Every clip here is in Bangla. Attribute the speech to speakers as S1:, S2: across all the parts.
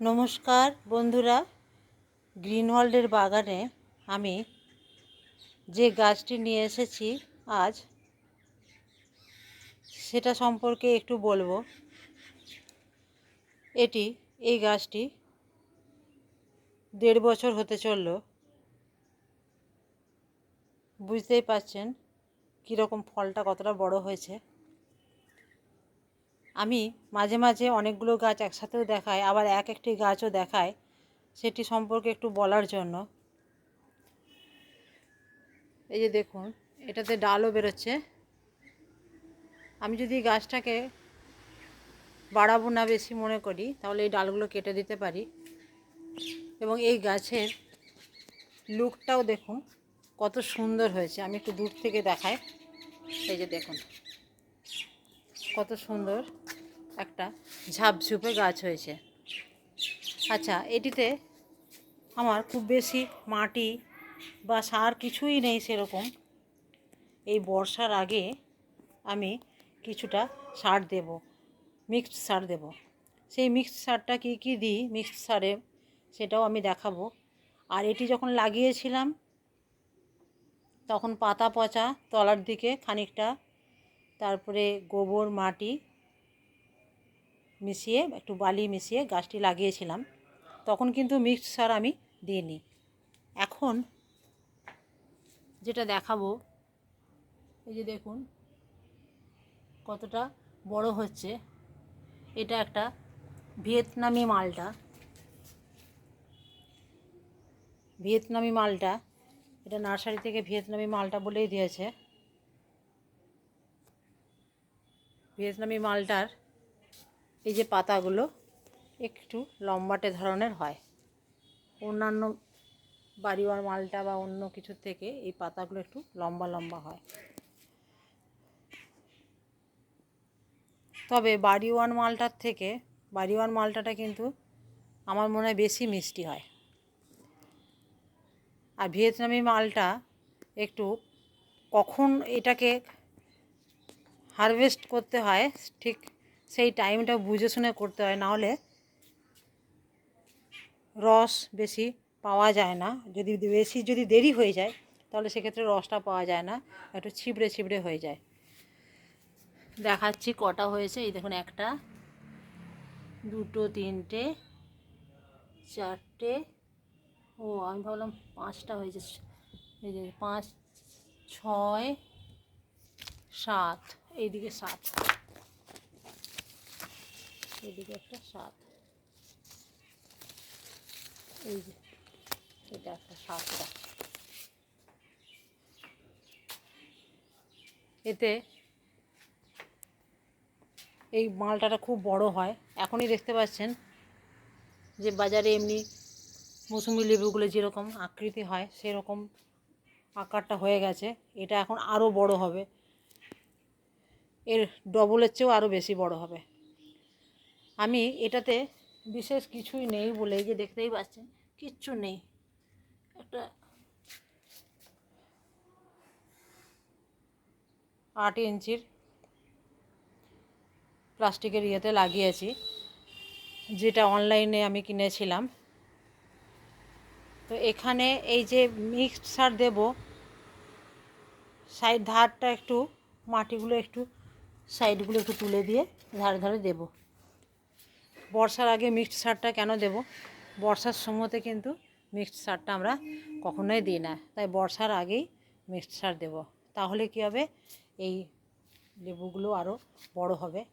S1: নমস্কার বন্ধুরা গ্রিন ওয়ার্ল্ডের বাগানে আমি যে গাছটি নিয়ে এসেছি আজ, সেটা সম্পর্কে একটু বলব। এটি, এই গাছটি দেড় বছর হতে চলল। বুঝতেই পারছেন কীরকম ফলটা কতটা বড় হয়েছে। আমি মাঝে মাঝে অনেকগুলো গাছ একসাথেও দেখাই, আবার এক একটি গাছও দেখায় সেটি সম্পর্কে একটু বলার জন্য। এই যে দেখুন, এটাতে ডালও বেরোচ্ছে। আমি যদি গাছটাকে বাড়াবো না বেশি মনে করি, তাহলে এই ডালগুলো কেটে দিতে পারি। এবং এই গাছের লুকটাও দেখুন, কত সুন্দর হয়েছে। আমি একটু দূর থেকে দেখাই। এই যে দেখুন। কত সুন্দর একটা ঝাপঝুপে গাছ হয়েছে। আচ্ছা এটিতে আমার খুব বেশি মাটি বা সার কিছুই নেই সেরকম। এই বর্ষার আগে আমি কিছুটা সার দেব মিক্সড সার দেব। সেই মিক্সড সারটা কী কী দিই? মিক্সড সারে সেটাও আমি দেখাবো। আর এটি যখন লাগিয়েছিলাম, তখন পাতা পচা, তলার দিকে খানিকটা তারপরে গোবর, মাটি মিশিয়ে, একটু বালি মিশিয়ে গাছটি লাগিয়েছিলাম। তখন কিন্তু মিক্সড সার আমি দিইনি। এখন যেটা দেখাবো, এই যে দেখুন কতটা বড় হচ্ছে। এটা একটা ভিয়েতনামি মালটা। ভিয়েতনামি মালটা, এটা নার্সারি থেকে ভিয়েতনামি মালটা বলেই দিয়েছে। ভিয়েতনামি মালটার এই যে পাতাগুলো একটু লম্বাটে ধরনের হয়। অন্যান্য বাড়িওয়ার মালটা বা অন্য কিছুর থেকে এই পাতাগুলো একটু লম্বা লম্বা হয়। তবে বাড়িওয়ান মালটার থেকে বাড়িওয়ান মালটাটা কিন্তু আমার মনে হয় বেশি মিষ্টি হয়। আর ভিয়েতনামি মালটা একটু কখন এটাকে হারভেস্ট করতে হয়, ঠিক সেই টাইমটা বুঝে শুনে করতে হয়, নাহলে রস বেশি পাওয়া যায় না। যদি বেশি যদি দেরি হয়ে যায়, তাহলে সেক্ষেত্রে রসটা পাওয়া যায় না, একটু ছিবড়ে ছিবড়ে হয়ে যায়। দেখাচ্ছি কটা হয়েছে, এই দেখুন একটা, দুটো, তিনটে, চারটে, ও, আমি ভাবলাম পাঁচটা হয়েছে, এই যে পাঁচ, ছয়, সাত। এইদিকে সাত। এদিকে একটা সাত। এই যে, এটা একটা সাতটা। এতে এই মালটাটা খুব বড় হয়। এখনই দেখতে পাচ্ছেন যে বাজারে এমনি মৌসুমি লেবুগুলো যেরকম আকৃতি হয়, সেরকম আকারটা হয়ে গেছে। এটা এখন আরও বড় হবে। এর ডবলের চেয়েও আরও বেশি বড় হবে। আমি এটাতে বিশেষ কিছুই নেই বলে যে দেখতেই পাচ্ছেন, কিচ্ছু নেই। একটা আট ইঞ্চির প্লাস্টিকের ইয়েতে লাগিয়েছি, যেটা অনলাইনে আমি কিনেছিলাম। তো এখানে এই যে মিক্সড সার দেব, সাইড ধারটা একটু, মাটিগুলো একটু সাইডগুলো একটু তুলে দিয়ে ধারে ধারে দেব। বর্ষার আগে মিক্সড সারটা কেন দেব? বর্ষার সময়তে কিন্তু মিক্সড সারটা আমরা কখনোই দিই না। তাই বর্ষার আগেই মিক্সড সার দেব। তাহলে কী হবে? এই লেবুগুলো আরও বড় হবে।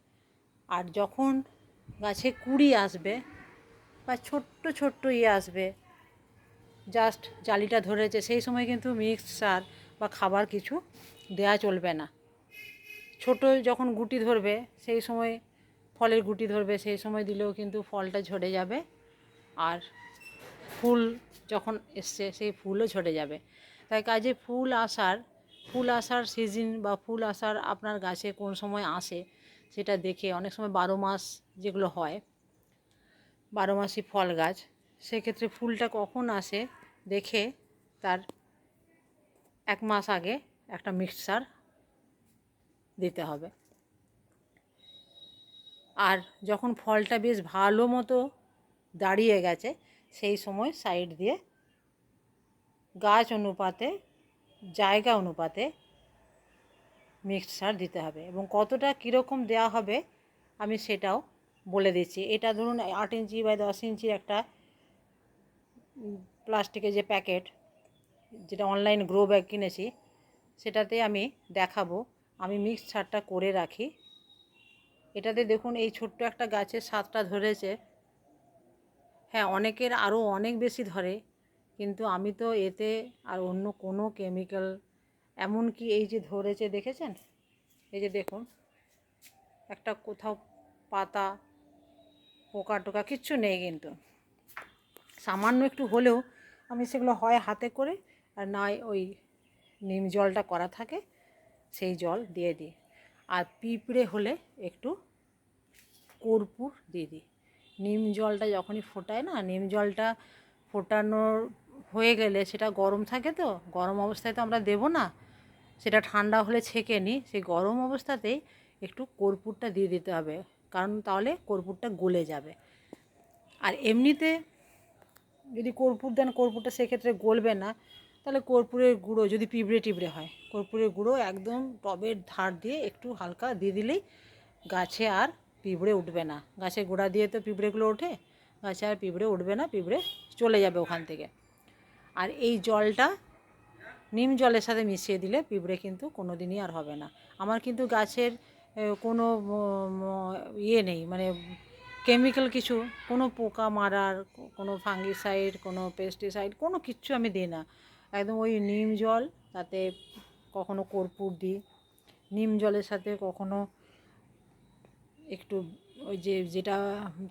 S1: আর যখন গাছে কুড়ি আসবে বা ছোট্ট ছোট্ট ইয়ে আসবে, জাস্ট জালিটা ধরেছে, সেই সময় কিন্তু মিক্সড সার বা খাবার কিছু দেয়া চলবে না। ছোট যখন গুটি ধরবে, সেই সময় ফলের গুটি ধরবে, সেই সময় দিলেও কিন্তু ফলটা ঝরে যাবে। আর ফুল যখন এসছে, সেই ফুলও ঝরে যাবে। তাই কাজে ফুল আসার ফুল আসার সিজন বা ফুল আসার আপনার গাছে কোন সময় আসে, সেটা দেখে অনেক সময় বারো মাস যেগুলো হয়, বারো মাসি ফল গাছ, সেক্ষেত্রে ফুলটা কখন আসে, দেখে তার এক মাস আগে একটা মিক্সচার দিতে হবে। আর যখন ফলটা বেশ ভালো মতো দাঁড়িয়ে গেছে, সেই সময় সাইড দিয়ে গাছ অনুপাতে, জায়গা অনুপাতে মিক্সড সার দিতে হবে এবং কতটা কীরকম দেওয়া হবে আমি সেটাও বলে দিচ্ছি। এটা ধরুন আট ইঞ্চি বা দশ ইঞ্চির একটা প্লাস্টিকের যে প্যাকেট, যেটা অনলাইন গ্রো ব্যাগ কিনেছি, সেটাতে আমি দেখাবো আমি মিক্স সারটা করে রাখি। এটাতে দেখুন এই ছোট্ট একটা গাছের স্বাদটা ধরেছে। হ্যাঁ অনেকের আরও অনেক বেশি ধরে, কিন্তু আমি তো এতে আর অন্য কোনো কেমিক্যাল এমনকি এই যে ধরেছে, দেখেছেন? এই যে দেখুন, একটা কোথাও পাতা, পোকা টোকা কিচ্ছু নেই কিন্তু। সামান্য একটু হলেও আমি সেগুলো হয় হাতে করে, আর নয় ওই নিম জলটা করা থাকে। সেই জল দিয়ে দিই। আর পিঁপড়ে হলে একটু কর্পূর দিয়ে দিই। নিম জলটা যখনই ফোটায় না, নিম জলটা ফোটানোর হয়ে গেলে সেটা গরম থাকে তো, গরম অবস্থায় তো আমরা দেবো না, সেটা ঠান্ডা হলে ছেঁকে নিই, সেই গরম অবস্থাতেই একটু কর্পূরটা দিয়ে দিতে হবে, কারণ তাহলে কর্পূরটা গলে যাবে। আর এমনিতে যদি কর্পূর দেন, কর্পূরটা সেক্ষেত্রে গলবে না তাহলে কর্পূরের গুঁড়ো যদি পিঁপড়ে টিপড়ে হয়, কর্পূরের গুঁড়ো একদম টবের ধার দিয়ে একটু হালকা দিয়ে দিলেই গাছে আর পিঁপড়ে উঠবে না। গাছের গোড়া দিয়ে তো পিঁপড়েগুলো ওঠে, গাছে আর পিঁপড়ে উঠবে না, পিঁপড়ে চলে যাবে ওখান থেকে। আর এই জলটা নিম জলের সাথে মিশিয়ে দিলে পিঁপড়ে কিন্তু কোনো দিনই আর হবে না। আমার কিন্তু গাছের কোনো ইয়ে নেই মানে কেমিক্যাল কিছু, কোনো পোকা মারার, কোনো ফাঙ্গিসাইড, কোনো পেস্টিসাইড, কোনো কিচ্ছু আমি দিই না। একদম ওই নিম জল, তাতে কখনো কর্পূর দিই। নিম জলের সাথে কখনো একটু ওই যে যেটা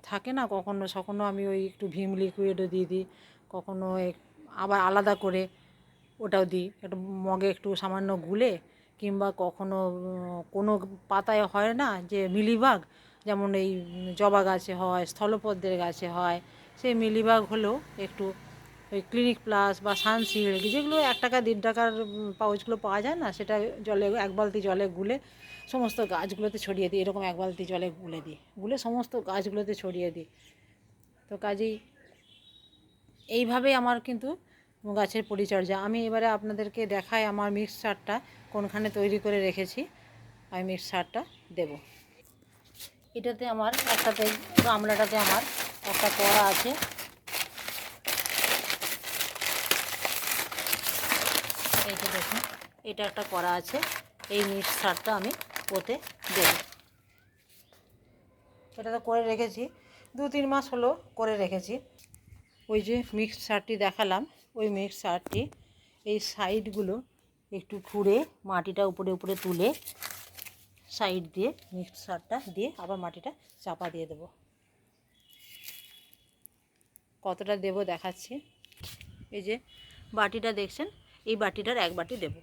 S1: থাকে না, কখনো কখনো আমি ওই একটু ভীম লিকুইডও দিয়ে দিই, কখনো আবার আলাদা করে ওটাও দিই। একটু মগে একটু সামান্য গুলে, কিংবা কখনো, কোনো পাতায় হয় না যে মিলিবাগ যেমন এই জবা গাছে হয়, স্থলপদ্মের গাছে হয়, সেই মিলিবাগ হলেও একটু ওই ক্লিনিক প্লাস বা সানসিল্ক যেগুলো এক টাকা, দেড় টাকার পাউচগুলো পাওয়া যায় না, সেটা জলে, এক বালতি জলে গুলে সমস্ত গাছগুলোতে ছড়িয়ে দিই, এরকম এক বালতি জলে গুলে দিই, গুলে সমস্ত গাছগুলোতে ছড়িয়ে দিই। তো কাজেই এইভাবেই আমার কিন্তু গাছের পরিচর্যা। আমি এবারে আপনাদেরকে দেখাই আমার মিক্স সারটা, কোনখানে তৈরি করে রেখেছি, আমি মিক্স সারটা দেবো। এটাতে আমার একটাতে, গামলাটাতে আমার একটা কড়া আছে এই যে দেখুন এটা একটা করা আছে। এই মিক্স সারটা আমি ওতে দেবো। এটা তো করে রেখেছি। দু তিন মাস হলো করে রেখেছি। ওই যে মিক্স সারটি দেখালাম, ওই মিক্স সারটি এই সাইডগুলো একটু খুঁড়ে মাটিটা উপরে উপরে তুলে সাইড দিয়ে মিক্স সারটা দিয়ে আবার মাটিটা চাপা দিয়ে দেবো। কতটা দেব দেখাচ্ছি। এই যে বাটিটা দেখছেন, এই বাটিটার এক বাটি দেব।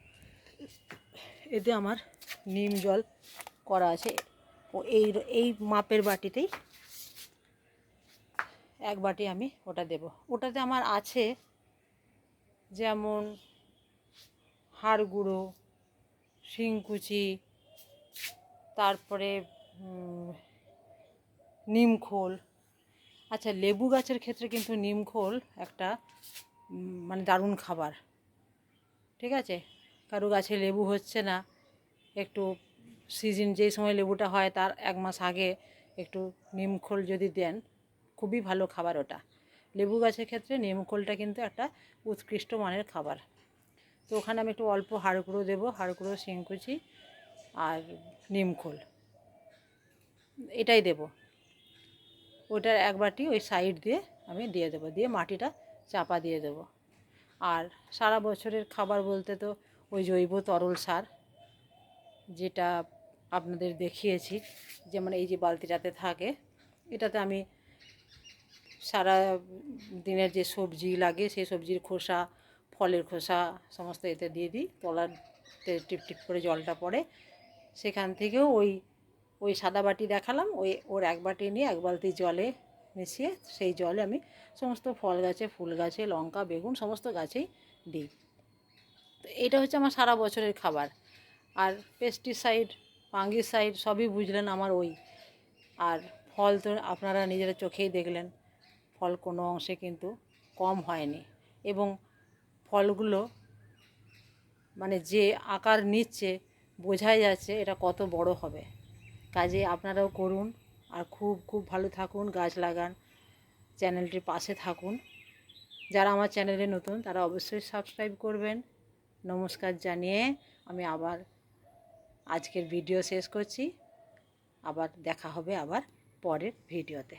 S1: এতে আমার নিম জল করা আছে। ও এই এই মাপের বাটিতেই এক বাটি আমি ওটা দেব। ওটাতে আমার আছে যেমন হাড় গুঁড়ো শিংকুচি তারপরে নিমখোল আচ্ছা লেবু গাছের ক্ষেত্রে কিন্তু নিমখোল একটা মানে দারুণ খাবার। ঠিক আছে? কারও গাছে লেবু হচ্ছে না, একটু সিজন যেই সময় লেবুটা হয় তার এক মাস আগে একটু নিমখোল যদি দেন, খুবই ভালো খাবার ওটা। লেবু গাছের ক্ষেত্রে নিমখোলটা কিন্তু একটা উৎকৃষ্ট মানের খাবার। তো ওখানে আমি একটু অল্প হাড় গুঁড়ো দেবো, হাড় গুঁড়ো শিংকুচি আর নিমখোল এটাই দেব। ওটার এক বাটি ওই সাইড দিয়ে আমি দিয়ে দেবো, দিয়ে মাটিটা চাপা দিয়ে দেবো। আর সারা বছরের খাবার বলতে তো ওই জৈব তরল সার যেটা আপনাদের দেখিয়েছি, যেমন এই যে বালতিটাতে থাকে, এটাতে আমি সারা দিনের যে সবজি লাগে, সেই সবজির খোসা, ফলের খোসা সমস্ত এতে দিয়ে দিই, তলাতে টিপ টিপ করে জলটা পড়ে। সেখান থেকেও ওই ওই সাদা বাটি দেখালাম, ওই, ওর এক বাটি নিয়ে এক বালতি জলে মিশিয়ে সেই জলে আমি সমস্ত ফল গাছে, ফুল গাছে, লঙ্কা, বেগুন, সমস্ত গাছেই দিই। তো এটা হচ্ছে আমার সারা বছরের খাবার। আর পেস্টিসাইড ফাঙ্গিসাইড সবই বুঝলেন আমার ওই। আর ফল তো আপনারা নিজেরা চোখেই দেখলেন, ফল কোনো অংশে কিন্তু কম হয়নি। এবং ফলগুলো মানে যে আকার নিচ্ছে, বোঝাই যাচ্ছে এটা কত বড় হবে। কাজে আপনারাও করুন আর খুব খুব ভালো থাকুন, গাছ লাগান, চ্যানেলটির পাশে থাকুন। যারা আমার চ্যানেলে নতুন, তারা অবশ্যই সাবস্ক্রাইব করবেন। নমস্কার জানিয়ে আমি আবার আজকের ভিডিও শেষ করছি। আবার দেখা হবে আবার পরের ভিডিওতে